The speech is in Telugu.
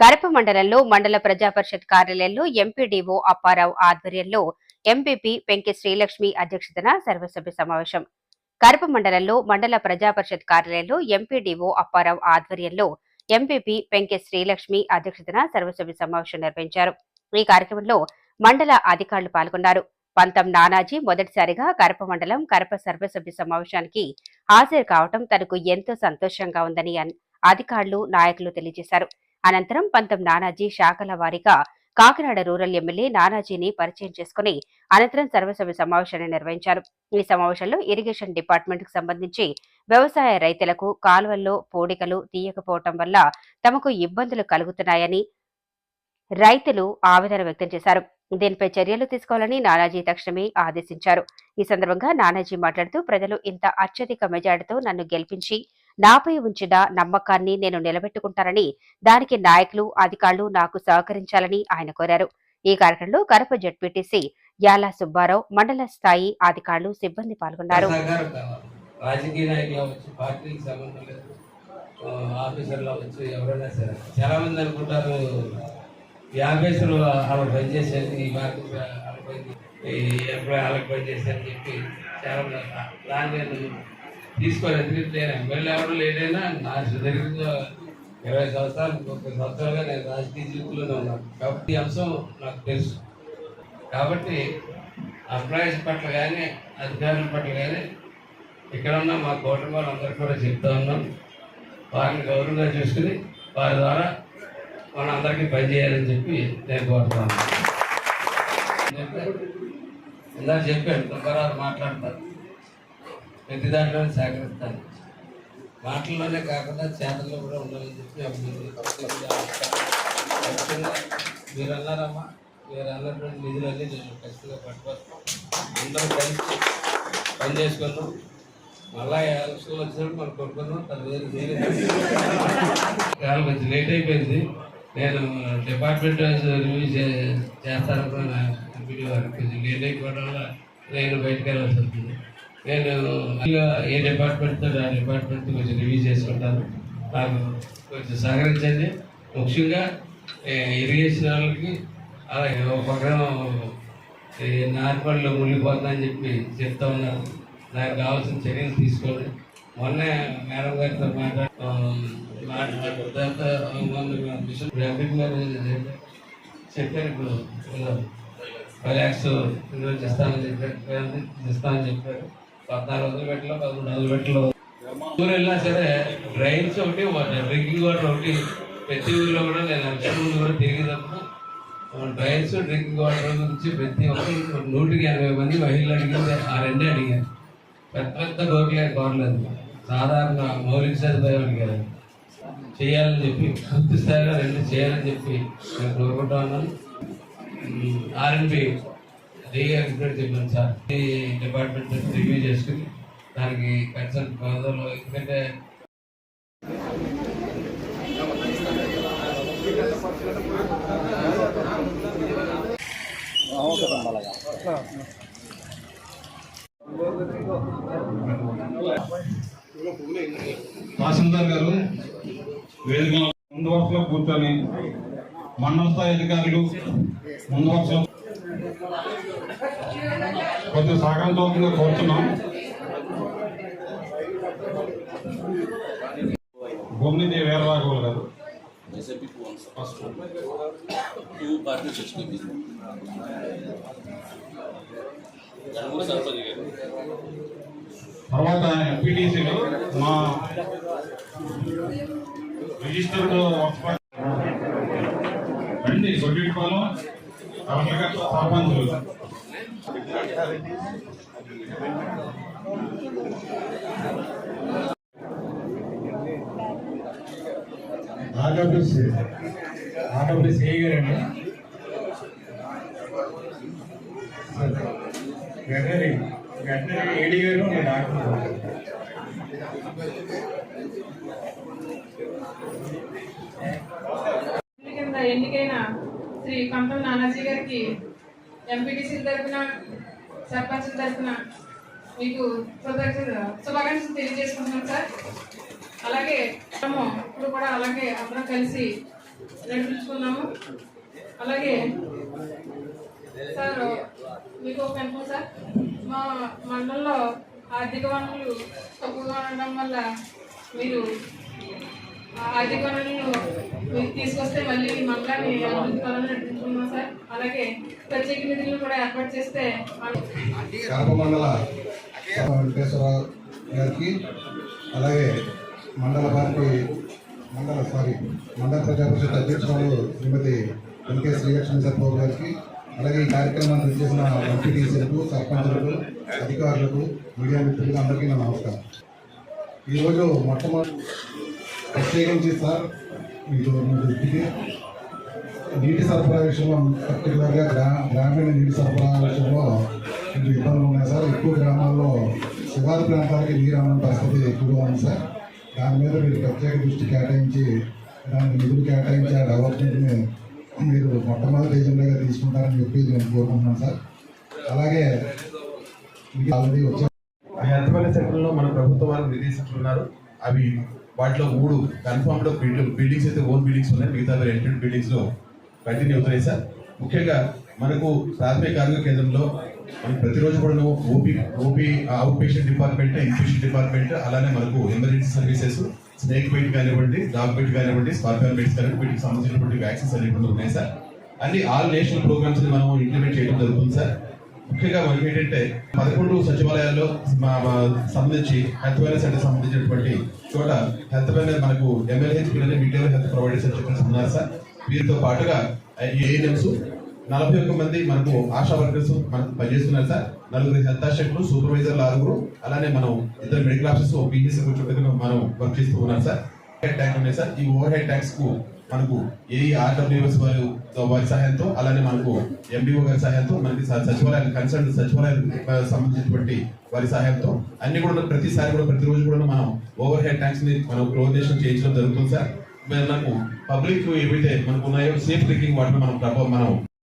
కరప మండలంలో మండల ప్రజా పరిషత్ కార్యాలయంలో ఎంపీడీఓ అప్పారావు ఆధ్వర్యంలో ఎంపీపీ పెంకి శ్రీలక్ష్మి అధ్యక్షతన సర్వసభ్య సమావేశం. కరప మండలంలో మండల ప్రజా పరిషత్ కార్యాలయంలో ఎంపీడీఓ అప్పారావు ఆధ్వర్యంలో ఎంపీపీ పెంకి శ్రీలక్ష్మి అధ్యక్షతన సర్వసభ్య సమావేశం నిర్వహించారు. ఈ కార్యక్రమంలో మండల అధికారులు పాల్గొన్నారు. పంతం నానాజీ మొదటిసారిగా కరప మండలం కరప సర్వసభ్య సమావేశానికి హాజరు కావటం తనకు ఎంతో సంతోషంగా ఉందని అధికారులు నాయకులు తెలియజేశారు. అనంతరం పంతం నానాజీ శాఖల వారీగా కాకినాడ రూరల్ ఎమ్మెల్యే నానాజీని పరిచయం చేసుకుని అనంతరం సర్వసభ్య సమావేశాన్ని నిర్వహించారు. ఈ సమావేశంలో ఇరిగేషన్ డిపార్ట్మెంట్కు సంబంధించి వ్యవసాయ రైతులకు కాలువల్లో పూడికలు తీయకపోవటం వల్ల తమకు ఇబ్బందులు కలుగుతున్నాయని రైతులు ఆవేదన వ్యక్తం చేశారు. దీనిపై చర్యలు తీసుకోవాలని నానాజీ తక్షణమే ఆదేశించారు. ఈ సందర్భంగా నానాజీ మాట్లాడుతూ ప్రజలు ఇంత అత్యధిక మెజార్టీతో నన్ను గెలిపించి నాపై ఉంచిన నమ్మకాన్ని నేను నిలబెట్టుకుంటానని దానికి నాయకులు అధికారులు నాకు సహకరించాలని ఆయన కోరారు. ఈ కార్యక్రమంలో కరప జడ్పీటీసీ యాలా సుబ్బారావు మండల స్థాయి అధికారులు సిబ్బంది పాల్గొన్నారు. రాజకీయ నాయకులు అవ్వచ్చు పార్టీకి సంబంధం లేదు ఆఫీసర్లు అవ్వచ్చు ఎవరైనా సరే చాలా మంది అనుకుంటారు ఈ ఆఫీసులు వాళ్ళకి పనిచేసేది ఈ మార్కెట్ వాళ్ళకి పని ఎంప్లాయ్ వాళ్ళకి పనిచేసేది చెప్పి చాలా మంది దాన్ని నేను తీసుకొని ఎందుకంటే నేను ఎమ్మెల్యే ఎవరు లేదైనా నా సుదీర్ఘంగా ఇరవై సంవత్సరాలు ముప్పై సంవత్సరాలుగా నేను రాజకీయ జీవితంలోనే ఉన్నాను. కాబట్టి ఈ అంశం నాకు తెలుసు. కాబట్టి ఎంప్లాయీస్ పట్ల కానీ అధికారుల పట్ల కానీ ఇక్కడ ఉన్న మా కూటమి వాళ్ళందరూ కూడా చెప్తా ఉన్నాం. వారిని గౌరవంగా చూసుకుని వారి ద్వారా మన అందరికీ పనిచేయాలని చెప్పి నేను కోరుతాను ఇందాక చెప్పాను దుబ్బారావు మాట్లాడతాను ప్రతి దాంట్లో సహకరిస్తాను. మాటల్లోనే కాకుండా చేతల్లో కూడా ఉండాలని చెప్పి ఖచ్చితంగా మీరు అన్నారమ్మా మీరు అన్నటువంటి నిధులన్నీ నేను ఖచ్చితంగా పట్టుకొస్తాం అందరూ కలిసి పని చేసుకున్నాం మళ్ళా ఎలక్షన్ వచ్చినప్పుడు మనం కొనుక్కున్నాం తన వేరు వేరే చాలా కొంచెం లేట్ అయిపోయింది. నేను డిపార్ట్మెంట్ రివ్యూ చేస్తాను ఎంపీడీ వారు కొంచెం లేట్ అయిపోవడం వల్ల నేను బయటకు వెళ్ళాల్సి వస్తుంది. నేను ఏ డిపార్ట్మెంట్తో ఆ డిపార్ట్మెంట్ కొంచెం రివ్యూ చేసుకుంటాను. నాకు కొంచెం సహకరించండి. ముఖ్యంగా ఇరిగేషన్ వాళ్ళకి అలాగే ఒక పక్కన ఈ మునిగిపోతుందని చెప్పి చెప్తా ఉన్నారు దానికి కావాల్సిన చర్యలు తీసుకోండి. మొన్న మేడం గారితో మాట్లాడు గారు చెప్పారు. ఇప్పుడు ఫైవ్ ల్యాక్స్ ఇన్వెస్ట్ ఇస్తామని చెప్పారు ఇస్తామని చెప్పారు. పద్నాలుగు వందలు పెట్టలో పదమూడు వందలు పెట్టలో ఊరు వెళ్ళినా సరే డ్రైన్స్ ఒకటి డ్రింకింగ్ వాటర్ ఒకటి. ప్రతి ఊరిలో కూడా నేను లక్ష కూడా తిరిగేటప్పుడు డ్రైన్స్ డ్రింకింగ్ వాటర్ గురించి ప్రతి ఒక్కరు నూటికి ఎనభై మంది మహిళలు అడిగింది ఆ రెండే అడిగారు. పెద్ద పెద్ద కోరికలే కోరలేదు సాధారణ మౌలిక సదుపాయం అడిగారు. చేయాలని చెప్పి పూర్తి స్థాయిలో రెండు చేయాలని చెప్పి నేను కోరుకుంటా ఉన్నాను. ఆర్ఎన్బి డిఆర్ కూడా చెప్పాను సార్. ఈ డిపార్ట్మెంట్ రివ్యూ చేసుకుని దానికి కన్సర్న్ పదవులు ఎందుకంటే తహసీల్దార్ గారు వేదిక ముందు వరుసలో కూర్చొని మండల స్థాయి అధికారులు ముందు వరుసలో కొంచెం కొద్దిగా సాగంతోకంగా కోరుతున్నాం. భూమిది వీరరాఘవులు గారు గారు తర్వాత ఎంపీటీసీలు మా రిజిస్టర్డ్ రండి కొట్టిపాలెం కలెక్టర్ సర్పంచులు. ఆర్డబ్ల్యూసీ ఆర్డబ్ల్యూసీ ఏ గారండి వెటరీ వెటరీ ఏడి గారు డాక్టర్ కింద ఎన్నికైన శ్రీ కంపల్ నానాజీ గారికి ఎంపీటీసీ తరఫున సర్పంచుల తరఫున మీకు శుభాకాంక్షలు తెలియజేసుకుంటున్నాం సార్. అలాగే మనము ఇప్పుడు కూడా అలాగే అందరం కలిసి నడిపించుకున్నాము. అలాగే సార్ మీకు ఒక అనుభవం సార్. మా మండలంలో ఆర్థిక వనరులు తక్కువగా ఉండడం వల్ల మీరు ఆ ఆర్థిక తీసుకొస్తే మళ్ళీ ఈ మండలాన్ని అభివృద్ధి పనులు నడిపించుకున్నాం సార్. అలాగే ప్రత్యేక నిధులను కూడా ఏర్పాటు చేస్తే మండల వెంకటేశ్వరరావు గారికి అలాగే మండల పార్టీ మండల సారీ మండల ప్రజాపరిషత్ అధ్యక్షురాలు శ్రీమతి ఎన్కే శ్రీలక్ష్మి సత్బాబు గారికి అలాగే ఈ కార్యక్రమాన్ని విచ్చేసిన ఎంపీటీసీలకు సర్పంచులకు అధికారులకు మీడియా మిత్రులకు అందరికీ నా నమస్కారం. ఈరోజు మొట్టమొదటి ప్రత్యేకించి సార్ మీకు దృష్టికి నీటి సరఫరా విషయంలో పర్టికులర్గా గ్రా గ్రామీణ నీటి సరఫరా విషయంలో కొంచెం ఇబ్బందులు ఉన్నాయి సార్. ఎక్కువ గ్రామాల్లో శివారు ప్రాంతాలకి నీరు అన్న పరిస్థితి ఎక్కువగా ఉంది సార్. దాని మీద మీరు ప్రత్యేక దృష్టి కేటాయించి దానికి నిధులు కేటాయించి ఆ డెవలప్మెంట్ని మీరు మొట్టమొదటి ఏజెండాగా తీసుకుంటారని చెప్పి నేను కోరుకుంటున్నాను సార్. అలాగే మీకు ఆల్రెడీ వచ్చే ఎంతమంది సెంటర్లో మన ప్రభుత్వం వారు నిర్దేశించున్నారు అవి వాటిలో మూడు కన్ఫర్మ్డ్ బిల్డింగ్స్ అయితే ఓన్ బిల్డింగ్స్ ఉన్నాయి. మిగతా రెంటెడ్ బిల్డింగ్స్లో కంటిన్యూ అవుతున్నాయి సార్. ముఖ్యంగా మనకు ప్రాథమిక ఆరోగ్య కేంద్రంలో మనకు ప్రతిరోజు కూడా OP OP outpatient department inpatient department అలానే మనకు ఎమర్జెన్సీ సర్వీసెస్ స్నేక్ బైట్ కానివ్వండి డాగ్ బైట్ కానివ్వండి స్కార్పియన్ బైట్స్ కానివ్వండి వీటికి సంబంధించినటువంటి వ్యాక్సిన్స్ అనేవి ఉన్నాయి సార్. అన్ని ఆల్ నేషనల్ ప్రోగ్రామ్స్ని మనం ఇంప్లిమెంట్ చేయడం జరుగుతుంది సార్. ముఖ్యంగా మనకి ఏంటంటే పదకొండు సచివాలయాల్లో మా సంబంధించి హెల్త్ వెల్నెస్ అంటే సంబంధించినటువంటి చోట హెల్త్ వెల్నెస్ మనకు ఎమ్మెల్యేహెచ్ పిల్లలు మీడియా హెల్త్ ప్రొవైడర్స్ అని చెప్పిన ఉన్నారు సార్ వీరితో పాటుగా ఏఎన్ఎంస్ నలభై ఒక్క మంది మనకు ఆశా వర్కర్స్ మనకు పనిచేస్తున్నారు సార్ నలుగురు హెల్త్ ఆశకులు సూపర్వైజర్లు ఆరుగురు అలానే మనం ఇద్దరు మెడికల్ ఆఫీసర్స్ పీజీసీ కూర్చోబెట్టుకుని మనం వర్క్ చేస్తూ ఉన్నాం సార్ హెడ్ ట్యాక్స్ ఉన్నాయి సార్ ఈ ఓవర్ హెడ్ ట్యాక్స్కు మనకు ఏ ఆర్డబ్ల్యూఎస్ వారి వారి సహాయంతో అలానే మనకు ఎండిఓ గారి సహాయంతో మనకి సచివాలయం కన్సల్ట్ కన్సర్న్ సచివాలయాలకు సంబంధించినటువంటి వారి సహాయంతో అన్ని కూడా ప్రతిసారి కూడా ప్రతిరోజు కూడా మనం ఓవర్ హెడ్ ట్యాంక్స్ని మనం క్లోరినేషన్ చేయించడం జరుగుతుంది సార్. మనకు పబ్లిక్ ఏవైతే మనకు ఉన్నాయో సేఫ్ డ్రింకింగ్ వాటర్ మనం ప్రభావం మనం